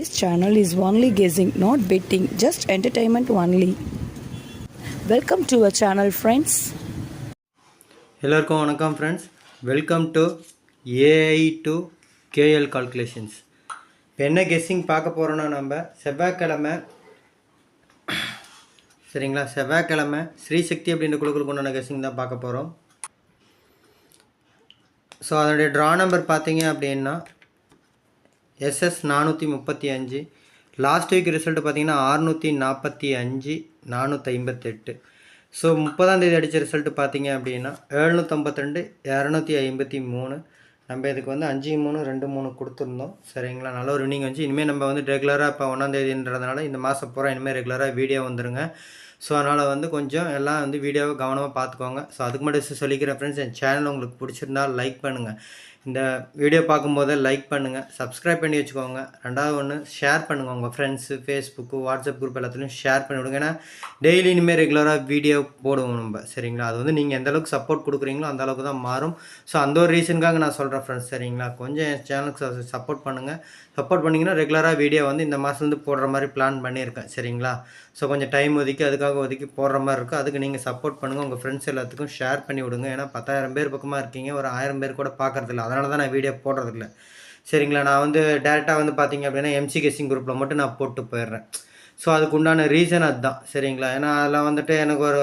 This channel is only guessing, not betting, just entertainment only. Welcome to our channel friends எல்லாருக்கும் வணக்கம் friends welcome to AI to KL calculations இப்போ என்ன guessing பார்க்க போகிறோன்னா நம்ம செவ்வாய்க்கிழமை சரிங்களா? செவ்வாய்க்கிழமை ஸ்ரீசக்தி அப்படின்ற குழுக்களுக்கு உண்டான கெஸ்ஸிங் தான் பார்க்க போகிறோம் ஸோ அதனுடைய ட்ரா நம்பர் பார்த்தீங்க அப்படின்னா எஸ்எஸ் நானூற்றி முப்பத்தி அஞ்சு லாஸ்ட் வீக் ரிசல்ட் பார்த்தீங்கன்னா அறுநூற்றி நாற்பத்தி அஞ்சு நானூற்றி ஐம்பத்தெட்டு. ஸோ முப்பதாந்தேதி அடித்த ரிசல்ட்டு பார்த்தீங்க அப்படின்னா எழுநூற்றம்பத்திரெண்டு இரநூத்தி ஐம்பத்தி மூணு. நம்ம இதுக்கு வந்து அஞ்சு மூணு ரெண்டு மூணு கொடுத்துருந்தோம். சரிங்களா? நல்ல ஒரு இன்னிங் வந்துச்சு இனிமேல் நம்ம வந்து ரெகுலராக இப்போ ஒன்றாந்தேதின்றதுனால இந்த மாதம் பூரா இனிமேல் ரெகுலராக வீடியோ வந்துருங்க. ஸோ அதனால் வந்து கொஞ்சம் எல்லாம் வந்து வீடியோவை கவனமாக பார்த்துக்கோங்க. ஸோ அதுக்கு மட்டும் சொல்லிக்கிறேன் ஃப்ரெண்ட்ஸ் என் சேனல் உங்களுக்கு பிடிச்சிருந்தா லைக் பண்ணுங்கள் இந்த வீடியோ பார்க்கும்போது லைக் பண்ணுங்கள் சப்ஸ்கிரைப் பண்ணி வச்சுக்கோங்க. ரெண்டாவது ஒன்று ஷேர் பண்ணுங்கள் உங்கள் ஃப்ரெண்ட்ஸு ஃபேஸ்புக்கு வாட்ஸ்அப் குரூப் எல்லாத்துலேயும் ஷேர் பண்ணி விடுங்க. ஏன்னா டெய்லி இனிமேல் ரெகுலராக வீடியோ போடுவோம் நம்ம சரிங்களா? அது வந்து நீங்கள் எந்த அளவுக்கு சப்போர்ட் கொடுக்குறீங்களோ அந்த அளவுக்கு தான் மாறும். ஸோ அந்த ஒரு ரீசனுக்காக நான் சொல்கிறேன் ஃப்ரெண்ட்ஸ் சரிங்களா? கொஞ்சம் என் சேனலுக்கு சப்போர்ட் பண்ணுங்கள் சப்போர்ட் பண்ணிங்கன்னா ரெகுலராக வீடியோ வந்து இந்த மாதத்துலேருந்து போடுற மாதிரி பிளான் பண்ணியிருக்கேன் சரிங்களா? ஸோ கொஞ்சம் டைம் ஒதுக்கி அதுக்காக ஒதுக்கி போடுற மாதிரி இருக்கும். அதுக்கு நீங்கள் சப்போர்ட் பண்ணுங்கள் உங்கள் ஃப்ரெண்ட்ஸ் எல்லாத்துக்கும் ஷேர் பண்ணி விடுங்க. ஏன்னா பத்தாயிரம் பேர் பக்கமாக இருக்கீங்க. ஒரு ஆயிரம் பேர் கூட பார்க்குறதில்ல. அதனால தான் நான் வீடியோ போடுறதில்ல. சரிங்களா? நான் வந்து டேரெக்டாக வந்து பார்த்தீங்க அப்படின்னா எம்சி கெஸ்டிங் குரூப்பில் மட்டும் நான் போட்டு போயிடுறேன். ஸோ அதுக்கு உண்டான ரீசன் அதுதான். சரிங்களா? ஏன்னா அதில் வந்துட்டு எனக்கு ஒரு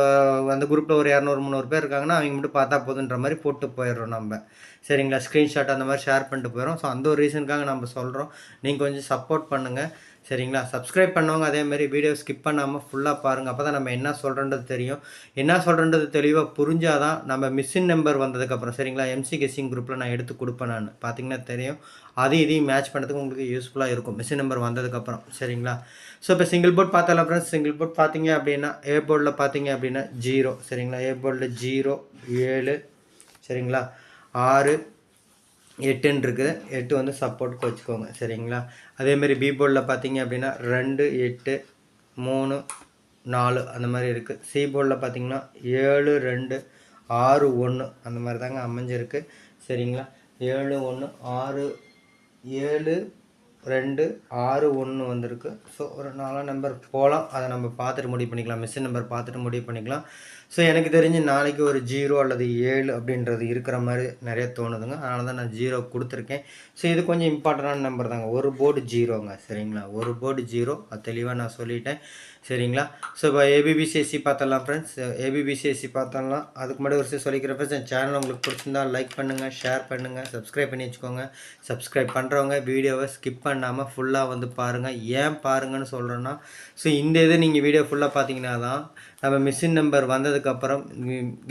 அந்த குரூப்பில் ஒரு இரநூறு முந்நூறு பேர் இருக்காங்கன்னா அவங்க மட்டும் பார்த்தா போதுன்ற மாதிரி போட்டு போயிடுறோம் நம்ம. சரிங்களா? ஸ்க்ரீன்ஷாட் அந்த மாதிரி ஷேர் பண்ணிட்டு போயிடும் ஸோ அந்த ஒரு ரீசனுக்காக நம்ம சொல்கிறோம் நீங்கள் கொஞ்சம் சப்போர்ட் பண்ணுங்கள் சரிங்களா? சப்ஸ்கிரைப் பண்ணவங்க அதேமாதிரி வீடியோ ஸ்கிப் பண்ணாமல் ஃபுல்லாக பாருங்கள் அப்போ தான் நம்ம என்ன சொல்கிறன்றது தெரியும். என்ன சொல்கிறன்றது தெளிவாக புரிஞ்சால் தான் நம்ம மிஸ்ஸின் நம்பர் வந்ததுக்கப்புறம் சரிங்களா? எம்சி கெஸ்ஸிங் குரூப்பில் நான் எடுத்து கொடுப்பேன் நான். பார்த்தீங்கன்னா தெரியும். அதையும் இதையும் மேட்ச் பண்ணுறதுக்கு உங்களுக்கு யூஸ்ஃபுல்லாக இருக்கும். மிஸ்ஸின் நம்பர் வந்ததுக்கப்புறம் சரிங்களா? ஸோ இப்போ சிங்கிள் போர்ட் பார்த்தால ஃப்ரெண்ட்ஸ் சிங்கிள் போர்ட் பார்த்தீங்க அப்படின்னா ஏ போர்டில் பார்த்தீங்க அப்படின்னா ஜீரோ சரிங்களா? ஏ போர்டில் ஜீரோ ஏழு சரிங்களா? ஆறு எட்டுன்னு இருக்குது எட்டு வந்து சப்போர்ட்டுக்கு வச்சுக்கோங்க சரிங்களா? அதேமாரி பி போர்டில் பார்த்தீங்க அப்படின்னா ரெண்டு எட்டு மூணு நாலு அந்த மாதிரி இருக்குது சி போர்டில் பார்த்தீங்கன்னா ஏழு ரெண்டு ஆறு ஒன்று அந்த மாதிரி தாங்க அமைஞ்சிருக்கு சரிங்களா? ஏழு ஒன்று ஆறு ஏழு ரெண்டு ஆறு ஒன்று வந்திருக்கு. ஸோ ஒரு நாலாம் நம்பர் போகலாம் அதை நம்ம பார்த்துட்டு முடிவு பண்ணிக்கலாம். மிஷின் நம்பர் பார்த்துட்டு முடிவு பண்ணிக்கலாம். ஸோ எனக்கு தெரிஞ்சு நாளைக்கு ஒரு ஜீரோ அல்லது ஏழு அப்படின்றது இருக்கிற மாதிரி நிறைய தோணுதுங்க. அதனால தான் நான் ஜீரோ கொடுத்துருக்கேன். ஸோ இது கொஞ்சம் இம்பார்ட்டண்டான நம்பர் தாங்க. ஒரு போர்டு ஜீரோங்க சரிங்களா? ஒரு போர்டு ஜீரோ. அது தெளிவாக நான் சொல்லிட்டேன். சரிங்களா? ஸோ இப்போ ஏபிபிசிஎஸ்சி பார்த்தலாம் ஃப்ரெண்ட்ஸ் ஏபிபிசிஎஸ்சி பார்த்தலாம் அதுக்கு முன்னாடி ஒரு சில சொல்லிக்கிற ஃப்ரெண்ட்ஸ் என் சேனல் உங்களுக்கு பிடிச்சிருந்தா லைக் பண்ணுங்கள் ஷேர் பண்ணுங்கள் சப்ஸ்கிரைப் பண்ணி வச்சுக்கோங்க. சப்ஸ்கிரைப் பண்ணுறவங்க வீடியோவை ஸ்கிப் பண்ணாமல் ஃபுல்லாக வந்து பாருங்கள் ஏன் பாருங்கன்னு சொல்கிறேன்னா ஸோ இந்த இது நீங்கள் வீடியோ ஃபுல்லாக பார்த்தீங்கன்னா தான் நம்ம மிஷின் நம்பர் வந்ததுக்கப்புறம்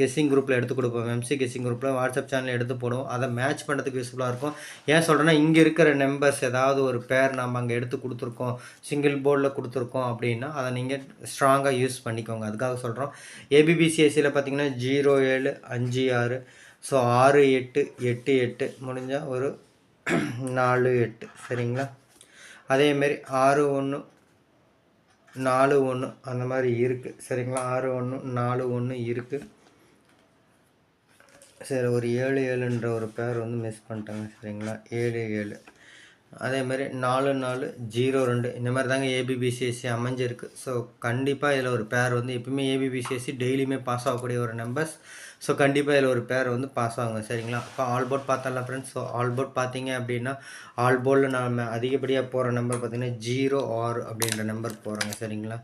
கெஸ்ஸிங் குரூப்பில் எடுத்து கொடுப்போம். எம்சி கெஸ்ஸிங் குரூப்பில் வாட்ஸ்அப் சேனல் எடுத்து போடுவோம். அதை மேட்ச் பண்ணுறதுக்கு யூஸ்ஃபுல்லாக இருக்கும். ஏன் சொல்கிறேன்னா இங்கே இருக்கிற நம்பர்ஸ் ஏதாவது ஒரு பேர் நம்ம அங்கே எடுத்து கொடுத்துருக்கோம். சிங்கிள் போர்டில் கொடுத்துருக்கோம் அப்படின்னா அதை நீங்கள் ஸ்ட்ராங்காக யூஸ் பண்ணிக்கோங்க. அதுக்காக சொல்கிறோம் ஏபிபிசிஎஸ்சியில் பார்த்தீங்கன்னா ஜீரோ ஏழு அஞ்சு ஆறு. ஸோ ஆறு எட்டு எட்டு எட்டு முடிஞ்சால் ஒரு நாலு எட்டு. சரிங்களா? அதேமாரி ஆறு ஒன்று நாலு ஒன்று அந்த மாதிரி இருக்குது சரிங்களா? ஆறு ஒன்று நாலு ஒன்று இருக்குது சரி ஒரு ஏழு ஏழுன்ற ஒரு பேர் வந்து மிஸ் பண்ணிட்டாங்க. சரிங்களா? ஏழு ஏழு. அதேமாரி நாலு நாலு ஜீரோ ரெண்டு. இந்த மாதிரி தாங்க ஏபிபிசிஎஸ்சி அமைஞ்சிருக்கு. ஸோ கண்டிப்பாக இதில் ஒரு பேர் வந்து எப்பவுமே ஏபிபிசிஎஸ்சி டெய்லியுமே பாஸ் ஆகக்கூடிய ஒரு நம்பர்ஸ் ஸோ கண்டிப்பாக இதில் ஒரு பேர் வந்து பாஸ் ஆகுங்க. சரிங்களா? இப்போ ஆல் போர்ட் பார்த்தலாம் ஃப்ரெண்ட்ஸ் ஸோ ஆல் போர்ட் பார்த்தீங்க அப்படின்னா ஆல் போர்டில் நாம் அதிகப்படியாக போகிற நம்பர் பார்த்திங்கன்னா ஜீரோ ஆறு அப்படின்ற நம்பர் போகிறோங்க சரிங்களா?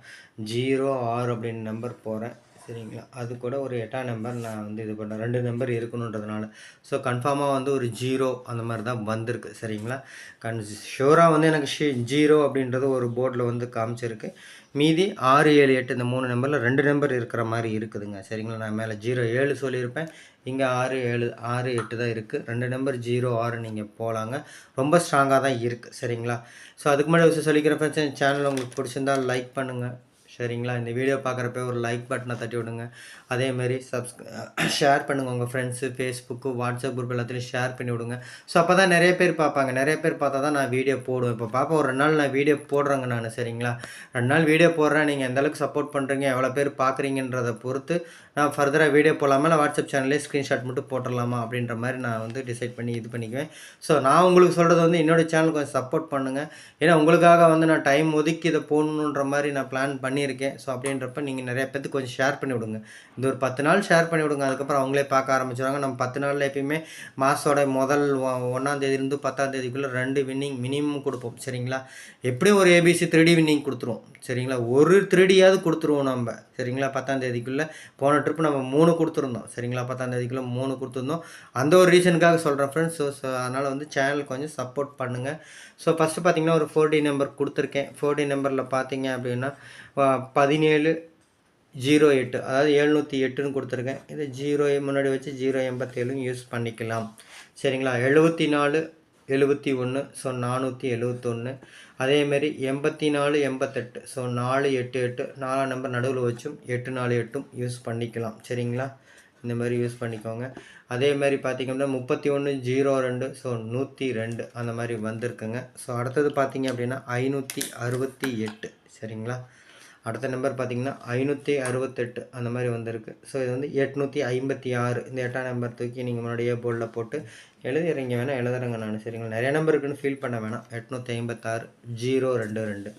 ஜீரோ ஆறு அப்படின்ற நம்பர் போகிறேன் சரிங்களா? அது கூட ஒரு எட்டாம் நம்பர் நான் வந்து இது பண்ணேன். ரெண்டு நம்பர் இருக்கணுன்றதுனால. ஸோ கன்ஃபார்மாக வந்து ஒரு ஜீரோ அந்த மாதிரி தான் வந்திருக்கு. சரிங்களா? கன் ஷூராக வந்து எனக்கு ஷி ஜீரோ அப்படின்றது ஒரு போர்டில் வந்து காமிச்சிருக்கு. மீதி ஆறு ஏழு எட்டு இந்த மூணு நம்பரில் ரெண்டு நம்பர் இருக்கிற மாதிரி இருக்குதுங்க. சரிங்களா? நான் மேலே ஜீரோ ஏழு சொல்லியிருப்பேன். இங்கே ஆறு ஏழு ஆறு எட்டு தான் இருக்குது ரெண்டு நம்பர் ஜீரோ ஆறு நீங்கள் போகலாங்க ரொம்ப ஸ்ட்ராங்காக தான் இருக்குது சரிங்களா? ஸோ அதுக்கு முன்னாடி விஷயம் சொல்லிக்கிற ஃப்ரெண்ட்ஸ் சேனல் உங்களுக்கு பிடிச்சிருந்தா லைக் பண்ணுங்கள் சரிங்களா? இந்த வீடியோ பார்க்குறப்ப ஒரு லைக் பட்டனை தட்டி விடுங்க. அதேமாரி சப்ஸ் ஷேர் பண்ணுங்கள் உங்கள் ஃப்ரெண்ட்ஸு ஃபேஸ்புக்கு வாட்ஸ்அப் குரூப் எல்லாத்துலேயும் ஷேர் பண்ணி விடுங்க. ஸோ அப்போ தான் நிறைய பேர் பார்ப்பாங்க. நிறைய பேர் பார்த்தா தான் நான் வீடியோ போடுவேன். இப்போ பார்ப்போம் ஒரு ரெண்டு நாள் நான் வீடியோ போடுறேங்க நான் சரிங்களா? ரெண்டு நாள் வீடியோ போடுறேன். நீங்கள் எந்த அளவுக்கு சப்போர்ட் பண்ணுறீங்க எவ்வளோ பேர் பார்க்குறீங்கன்றதை பொறுத்து நான் ஃபர்தராக வீடியோ போடலாமா இல்லை வாட்ஸ்அப் சேனல்லே ஸ்க்ரீன்ஷாட் மட்டும் போட்டுடலாமா அப்படின்ற மாதிரி நான் வந்து டிசைட் பண்ணி இது பண்ணிக்குவேன். ஸோ நான் உங்களுக்கு சொல்கிறது வந்து என்னோடய சேனல் கொஞ்சம் சப்போர்ட் பண்ணுங்கள் ஏன்னா உங்களுக்காக வந்து நான் டைம் ஒதுக்கி இதை போடணுன்ற மாதிரி நான் பிளான் பண்ணியிருக்கேன். ஸோ அப்படின்றப்ப நீங்கள் நிறைய பேர்த்துக்கு கொஞ்சம் ஷேர் பண்ணி விடுங்க. இந்த ஒரு பத்து நாள் ஷேர் பண்ணி விடுங்க. அதுக்கப்புறம் அவங்களே பார்க்க ஆரம்பிச்சிடுவாங்க நம்ம பத்து நாளில் எப்பயுமே மாதோட முதல் ஒன்றாந்தேதியிலேருந்து பத்தாந்தேதிக்குள்ளே ரெண்டு வின்னிங் மினிமம் கொடுப்போம். சரிங்களா? எப்படியும் ஒரு ஏபிசி த்ரீ வின்னிங் கொடுத்துருவோம். சரிங்களா? ஒரு த்ரீடியாவது கொடுத்துருவோம் நம்ம. சரிங்களா? பத்தாந்தேதிக்குள்ளே போன ட்ரிப் நம்ம மூணு கொடுத்துருந்தோம். சரிங்களா? பத்தாந்தேதிக்குள்ளே மூணு கொடுத்துருந்தோம். அந்த ஒரு ரீசனுக்காக சொல்கிறேன் ஃப்ரெண்ட்ஸ் ஸோ ஸோ அதனால் வந்து சேனல் கொஞ்சம் சப்போர்ட் பண்ணுங்கள் ஸோ ஃபஸ்ட்டு பார்த்தீங்கன்னா ஒரு ஃபோர் டி நம்பர் கொடுத்துருக்கேன். ஃபோர் டி நம்பரில் பார்த்தீங்க அப்படின்னா பதினேழு ஜீரோ எட்டு அதாவது எழுநூற்றி எட்டுன்னு கொடுத்துருக்கேன். இது ஜீரோ முன்னாடி வச்சு ஜீரோ எண்பத்தேழும் யூஸ் பண்ணிக்கலாம். சரிங்களா? எழுபத்தி நாலு எழுபத்தி ஒன்று ஸோ நானூற்றி எழுபத்தொன்று அதேமாரி எண்பத்தி நாலு எண்பத்தெட்டு ஸோ நாலு எட்டு எட்டு நாலாம் நம்பர் நடுவில் வச்சும் எட்டு நாலு எட்டும் யூஸ் பண்ணிக்கலாம். சரிங்களா? இந்த மாதிரி யூஸ் பண்ணிக்கோங்க. அதே மாதிரி பார்த்திங்கன்னா முப்பத்தி ஒன்று ஜீரோ ரெண்டு ஸோ நூற்றி ரெண்டு அந்த மாதிரி வந்திருக்குங்க. ஸோ அடுத்தது பார்த்திங்க அப்படின்னா ஐநூற்றி அறுபத்தி எட்டு. சரிங்களா? அடுத்த நம்பர் பார்த்தீங்கன்னா ஐநூற்றி அறுபத்தெட்டு அந்த மாதிரி வந்திருக்கு. ஸோ இது வந்து எட்நூற்றி ஐம்பத்தி ஆறு. இந்த எட்டாம் நம்பர் தூக்கி நீங்கள் முன்னாடியே போர்டில் போட்டு எழுதிறீங்க வேணால் எழுதுறங்க நான். சரிங்களா? நிறைய நம்பர் இருக்குன்னு ஃபீல் பண்ண வேணாம். எட்நூற்றி ஐம்பத்தாறு ஜீரோ ரெண்டு ரெண்டு.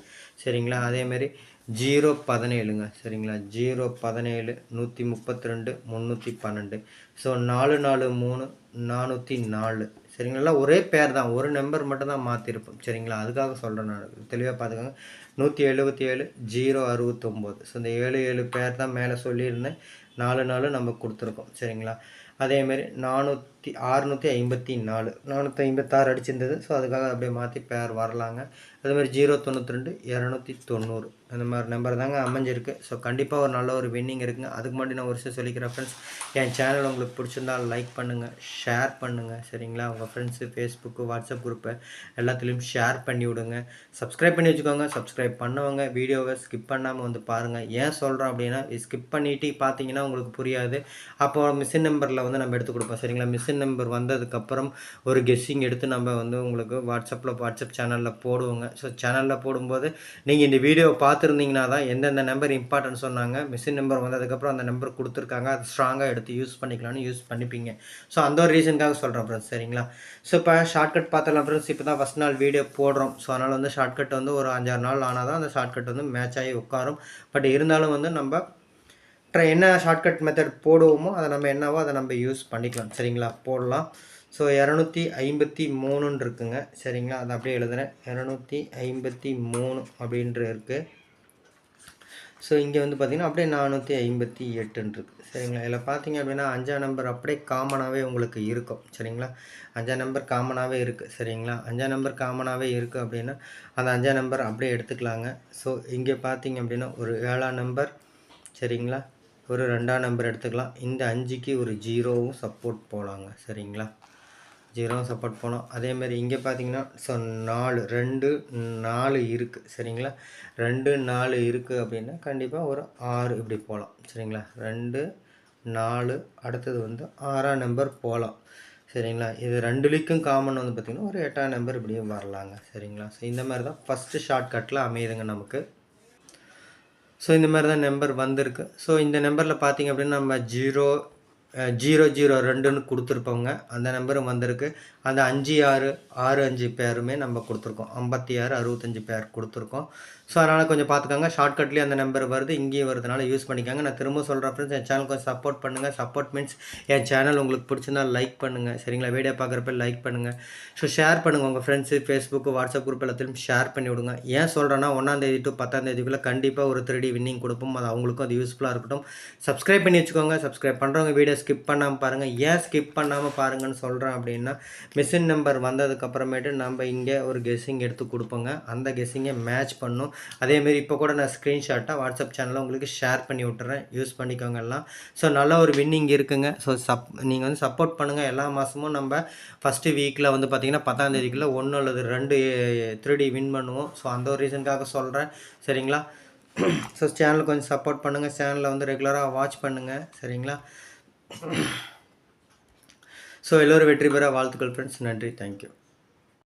சரிங்களா? அதேமாரி ஜீரோ பதினேழுங்க சரிங்களா? ஜீரோ பதினேழு நூற்றி முப்பத்தி ரெண்டு முந்நூற்றி பன்னெண்டு. ஸோ நாலு நாலு மூணு நானூற்றி நாலு. சரிங்களா? ஒரே பேர் தான். ஒரு நம்பர் மட்டும் தான் மாற்றிருப்போம் சரிங்களா? அதுக்காக சொல்கிறேன் நான். தெளிவாக பார்த்துக்கோங்க நூற்றி எழுபத்தி ஏழு ஜீரோ அறுபத்தொம்போது ஸோ இந்த ஏழு ஏழு பேர் தான் மேலே சொல்லியிருந்தேன். நாலு நாலு நம்ம கொடுத்துருக்கோம். சரிங்களா? அதேமாரி நானூத் நூற்றி ஆறுநூற்றி ஐம்பத்தி நாலு. நானூற்றி ஐம்பத்தாறு அடிச்சிருந்தது. ஸோ அதுக்காக அப்படியே மாற்றி பேர் வரலாங்க. அதேமாதிரி ஜீரோ தொண்ணூற்றி ரெண்டு இரநூத்தி தொண்ணூறு. அந்த மாதிரி நம்பர் தாங்க அமைஞ்சிருக்கு. ஸோ கண்டிப்பாக ஒரு நல்ல ஒரு வின்னிங் இருக்குங்க. அதுக்கு முன்னாடி நான் ஒரு விஷயம் சொல்லிக்கிறேன் ஃப்ரெண்ட்ஸ் என் சேனல் உங்களுக்கு பிடிச்சிருந்தா லைக் பண்ணுங்கள் ஷேர் பண்ணுங்கள் சரிங்களா? உங்கள் ஃப்ரெண்ட்ஸு ஃபேஸ்புக்கு வாட்ஸ்அப் குரூப்பு எல்லாத்துலேயும் ஷேர் பண்ணி விடுங்க. சப்ஸ்கிரைப் பண்ணி வச்சுக்கோங்க. சப்ஸ்கிரைப் பண்ணவங்க வீடியோவை ஸ்கிப் பண்ணாமல் வந்து பாருங்கள் ஏன் சொல்கிறோம் அப்படின்னா ஸ்கிப் பண்ணிவிட்டு பார்த்தீங்கன்னா உங்களுக்கு புரியாது. அப்போ மிஷின் நம்பரில் வந்து நம்ம எடுத்து கொடுப்போம் சரிங்களா? மிஷின் நம்பர் வந்ததுக்கப்புறம் ஒரு கெஸ்ஸிங் எடுத்து நம்ம வந்து உங்களுக்கு வாட்ஸ்அப்பில் வாட்ஸ்அப் சேனலில் போடுவோங்க. ஸோ சேனலில் போடும்போது நீங்கள் இந்த வீடியோவை பார்த்துருந்தீங்கன்னா தான் எந்தெந்த நம்பர் இம்பார்ட்டன்ட் சொன்னாங்க மிஷின் நம்பர் வந்ததுக்கப்புறம் அந்த நம்பர் கொடுத்துருக்காங்க அது ஸ்ட்ராங்காக எடுத்து யூஸ் பண்ணிக்கலாம்னு யூஸ் பண்ணிப்பீங்க. ஸோ அந்த ஒரு ரீசனுக்காக சொல்கிறேன் ஃப்ரெண்ட்ஸ் சரிங்களா? ஸோ இப்போ ஷார்ட்கட் பார்த்தலாம் ஃப்ரெண்ட்ஸ் இப்போ தான் ஃபஸ்ட் நாள் வீடியோ போடுறோம். ஸோ அதனால் வந்து ஷார்ட்கட் வந்து ஒரு அஞ்சாறு நாள் ஆனால் தான் அந்த ஷார்ட்கட் வந்து மேட்ச் ஆகி உட்காரும். பட் இருந்தாலும் வந்து நம்ம ட்ரை என்ன ஷார்ட்கட் மெத்தட் போடுவோமோ அதை நம்ம என்னவோ அதை நம்ம யூஸ் பண்ணிக்கலாம். சரிங்களா? போடலாம். ஸோ இரநூத்தி ஐம்பத்தி மூணுன்னு இருக்குங்க. சரிங்களா? அதை அப்படியே எழுதுகிறேன் இரநூத்தி ஐம்பத்தி மூணு அப்படின்ற இருக்குது ஸோ இங்கே வந்து பார்த்திங்கன்னா அப்படியே நானூற்றி ஐம்பத்தி எட்டுன்னு இருக்குது சரிங்களா? இதில் பார்த்தீங்க அப்படின்னா அஞ்சாம் நம்பர் அப்படியே காமனாகவே உங்களுக்கு இருக்கும். சரிங்களா? அஞ்சாம் நம்பர் காமனாகவே இருக்குது சரிங்களா? அஞ்சாம் நம்பர் காமனாகவே இருக்குது அப்படின்னா அந்த அஞ்சாம் நம்பர் அப்படியே எடுத்துக்கலாங்க. ஸோ இங்கே பார்த்தீங்க அப்படின்னா ஒரு ஏழாம் நம்பர் சரிங்களா? ஒரு ரெண்டாம் நம்பர் எடுத்துக்கலாம். இந்த அஞ்சுக்கு ஒரு ஜீரோவும் சப்போர்ட் போகலாங்க சரிங்களா? ஜீரோவும் சப்போர்ட் போனோம். அதேமாதிரி இங்கே பார்த்தீங்கன்னா ஸோ நாலு ரெண்டு நாலு இருக்குது சரிங்களா? ரெண்டு நாலு இருக்குது அப்படின்னா கண்டிப்பாக ஒரு ஆறு இப்படி போகலாம் சரிங்களா? ரெண்டு நாலு அடுத்தது வந்து ஆறாம் நம்பர் போகலாம் சரிங்களா? இது ரெண்டுலேயும் காமன் வந்து பார்த்திங்கன்னா ஒரு எட்டாம் நம்பர் இப்படியும் வரலாங்க. சரிங்களா? ஸோ இந்த மாதிரி தான் ஃபஸ்ட்டு ஷார்ட்கட்டில் அமையுதுங்க நமக்கு. ஸோ இந்த மாதிரி தான் நம்பர் வந்திருக்கு. ஸோ இந்த நம்பரில் பார்த்தீங்க அப்படின்னா நம்ம ஜீரோ ஜீரோ ஜீரோ ரெண்டுன்னு கொடுத்துருப்போங்க. அந்த நம்பரும் வந்திருக்கு. அந்த அஞ்சு ஆறு ஆறு அஞ்சு பேருமே நம்ம கொடுத்துருக்கோம். ஐம்பத்தி ஆறு அறுபத்தஞ்சு பேர் கொடுத்துருக்கோம். ஸோ அதனால் கொஞ்சம் பார்த்துக்கோங்க. ஷார்ட்கட்லேயே அந்த நம்பர் வருது இங்கேயும் வருதுனால யூஸ் பண்ணிக்கோங்க. நான் திரும்ப சொல்கிறேன் ஃப்ரெண்ட்ஸ் என் சேனல் கொஞ்சம் சப்போர்ட் பண்ணுங்கள் சப்போர்ட் மீன்ஸ் என் சேனல் உங்களுக்கு பிடிச்சிருந்தா லைக் பண்ணுங்கள் சரிங்களா? வீடியோ பார்க்குறப்ப லைக் பண்ணுங்கள் ஸோ ஷேர் பண்ணுங்கள் உங்கள் ஃப்ரெண்ட்ஸு ஃபேஸ்புக்கு வாட்ஸ்அப் குரூப் எல்லாத்தையும் ஷேர் பண்ணி விடுங்க. ஏன் சொல்கிறேன்னா ஒன்றாந்தேதி டு பத்தாந்தேதிக்குள்ளே கண்டிப்பாக ஒரு த்ரீ வின்னிங் கொடுப்போம். அது அவங்களுக்கும் அது யூஸ்ஃபுல்லாக இருக்கட்டும். சப்ஸ்கிரைப் பண்ணி வச்சுக்கோங்க. சப்ஸ்கிரைப் பண்ணுறவங்க வீடியோ ஸ்கிப் பண்ணாமல் பாருங்கள் ஏன் ஸ்கிப் பண்ணாமல் பாருங்கன்னு சொல்கிறேன் அப்படின்னா மிஷின் நம்பர் வந்ததுக்கப்புறமேட்டு நம்ம இங்கே ஒரு கெஸ்ஸிங் எடுத்து கொடுப்போங்க. அந்த கெஸ்ஸிங்கை மேட்ச் பண்ணும். அதேமாரி இப்போ கூட நான் ஸ்க்ரீன்ஷாட்டாக வாட்ஸ்அப் சேனலில் உங்களுக்கு ஷேர் பண்ணி விட்டுறேன். யூஸ் பண்ணிக்கோங்க எல்லாம். ஸோ நல்ல ஒரு வின்னிங் இருக்குங்க. ஸோ சப் நீங்கள் வந்து சப்போர்ட் பண்ணுங்கள் எல்லா மாதமும் நம்ம ஃபஸ்ட்டு வீக்கில் வந்து பார்த்திங்கன்னா பத்தாந்தேதிக்குள்ளே ஒன்று அல்லது ரெண்டு த்ரீ வின் பண்ணுவோம். ஸோ அந்த ஒரு ரீசனுக்காக சொல்கிறேன் சரிங்களா? ஸோ சேனலுக்கு கொஞ்சம் சப்போர்ட் பண்ணுங்கள் சேனலை வந்து ரெகுலராக வாட்ச் பண்ணுங்கள் சரிங்களா? ஸோ எல்லோரும் வெற்றி பெற வாழ்த்துக்கள் ஃப்ரெண்ட்ஸ் நன்றி. தேங்க்யூ